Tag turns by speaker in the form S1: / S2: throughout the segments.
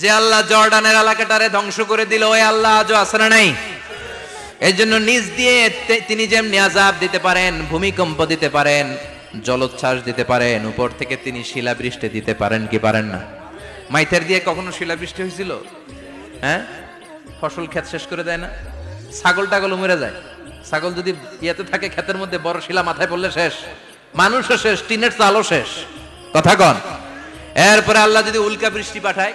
S1: যে আল্লাহ জর্ডানের এলাকাটারে ধ্বংস করে দিল, ওই আল্লাহ আজও আসরা নাই? এই জন্য নিজ দিয়ে তিনি যেমনি আজাব দিতে পারেন, ভূমিকম্প দিতে পারেন, জলোচ্ছ্বাস দিতে পারেন, উপর থেকে তিনি শিলাবৃষ্টি দিতে পারেন কি পারেন না? মাইথের দিয়ে কখনো শিলাবৃষ্টি হয়েছিল? হ্যাঁ? ফসল ক্ষেত শেষ করে দেয় না? ছাগল টাগল মরে যায়? ছাগল যদি ইয়েতে থাকে, ক্ষেতের মধ্যে বড় শিলা মাথায় পড়লে শেষ। মানুষও শেষ, টিনের চালও শেষ। কথা কন। এরপরে আল্লাহ যদি উল্কা বৃষ্টি পাঠায়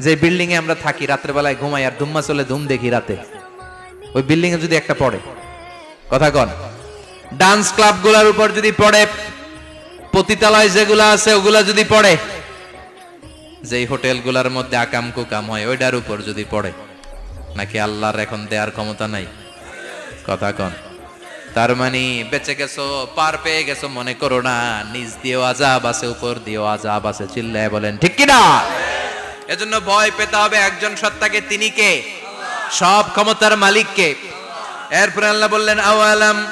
S1: যে বিল্ডিং এ আমরা থাকি, রাত্রেবেলায় ঘুমাই আর ধুম্মা চলে ধুম দেখি রাতে। ওই বিল্ডিং এ যদি একটা পড়ে। কথা কন। ডান্স ক্লাবগুলার উপর যদি পড়ে, পতিতালয় যেগুলা আছে, ওগুলা যদি পড়ে, যেই হোটেলগুলার মধ্যে আকাম কুকাম হয়, ওইটার উপর যদি পড়ে, নাকি আল্লাহর এখন দেয়ার ক্ষমতা নাই? কথা কন। তার মানে বেঁচে গেছো, পার পেয়ে গেছো, মনে করো না নিজ দিয়েও আজাব আছে, উপর দিয়েও আজাব আছে, চিল্লায় বলেন, ঠিক কিনা? এজন্য ভয় পেতে হবে একজন সত্তাকে, তিনি কে? সব ক্ষমতার মালিককে। এরপরে আল্লাহ বললেন, আওয়ালাম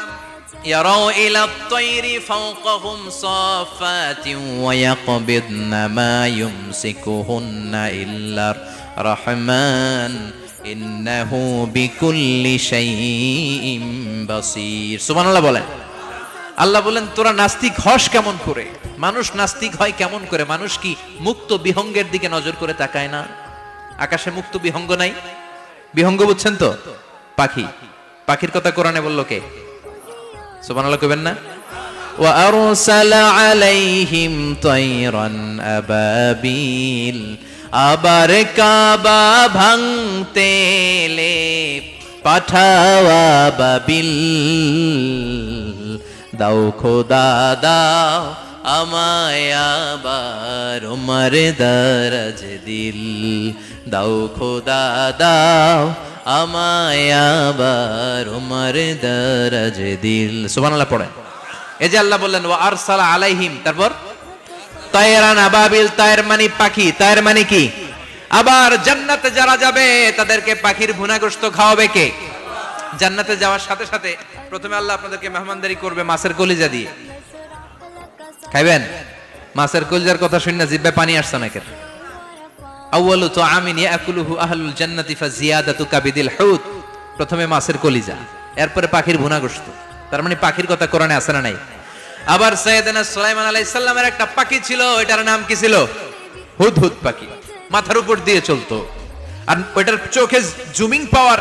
S1: ইয়ারাও ইলা তাইরি ফাওকাহুম সাফাতিন ওয়া ইয়াকবিদনা মা ইউমসিকুহুন্না ইল্লার রহমান। ইন্নাহু বিকুল্লি শাইইন বাসীর। সুবহানাল্লাহ বলেন। আল্লাহ বলেন তোরা নাস্তিক হস কেমন করে মানুষ নাস্তিক হয় কেমন করে মানুষ কি মুক্ত বিহঙ্গের দিকে নজর করে তাকায় না আকাশে মুক্ত বিহঙ্গ নাই বিহঙ্গ বুঝছেন তো পাখি পাখির কথা কোরআনে বললো কে সুবহানাল্লাহ কইবেন না وأرسل عليهم طيرا أبابيل আবার কাবা ভাঙতে এলে পাঠাওয়া বাবিল দাও, খোদা দাও, আমায় আবার উমর দরজ দিল। দাও, খোদা দাও, আমায় আবার উমর দরজ দিল। সুবহানাল্লাহ পড়েন এই যে আল্লাহ বললেন, ওয়া আরসালা আলাইহিম তারপর, তায়রান আবাবিল তায়ের মানে পাখি তায়ের মানে কি? আবার জান্নাতে যারা যাবে, তাদেরকে পাখির ভুনাগ্রস্ত খাওয়াবে কে? জান্নাতে যাওয়ার সাথে সাথে প্রথমে আল্লাহ আপনাদেরকে মেহমানদারি করবে মাছের কলিজা দিয়ে। খাইবেন? মাছের কলিজার কথা শুনে জিব্বে পানি আসছে নাকি আউয়ালু তো আমিন ইয়াকুলুহু আহলুল জান্নাতি ফা জিয়াদাতু কাবিদিল হুত প্রথমে মাছের কলিজা, এরপরে পাখির ভুনাগ্রস্ত তার মানে পাখির কথা কোরআনে আছে না নাই? আবার সৈয়দনা সুলাইমান আলাইহিস সালামের একটা পাখি ছিল এটার নাম কি ছিল? হুদহুদ পাখি। মাথার উপর দিয়ে চলতো। আর ওইটার চোখে জুমিং পাওয়ার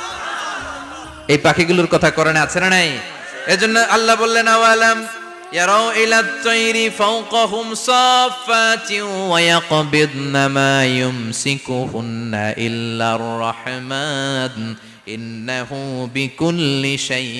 S1: এই পাখিগুলোর কথা করেন আছে না নাই? এজন্য আল্লাহ বললেন, আওয়ালাম ইয়ারাও ইলা তাইরি ফাওকাহুম সাফাতিন ওয়া ইয়াকবিদনা মা ইয়ুমসিকুহুন্না ইল্লা আর রাহমান। ইন্নাহু বিকুল্লি শাই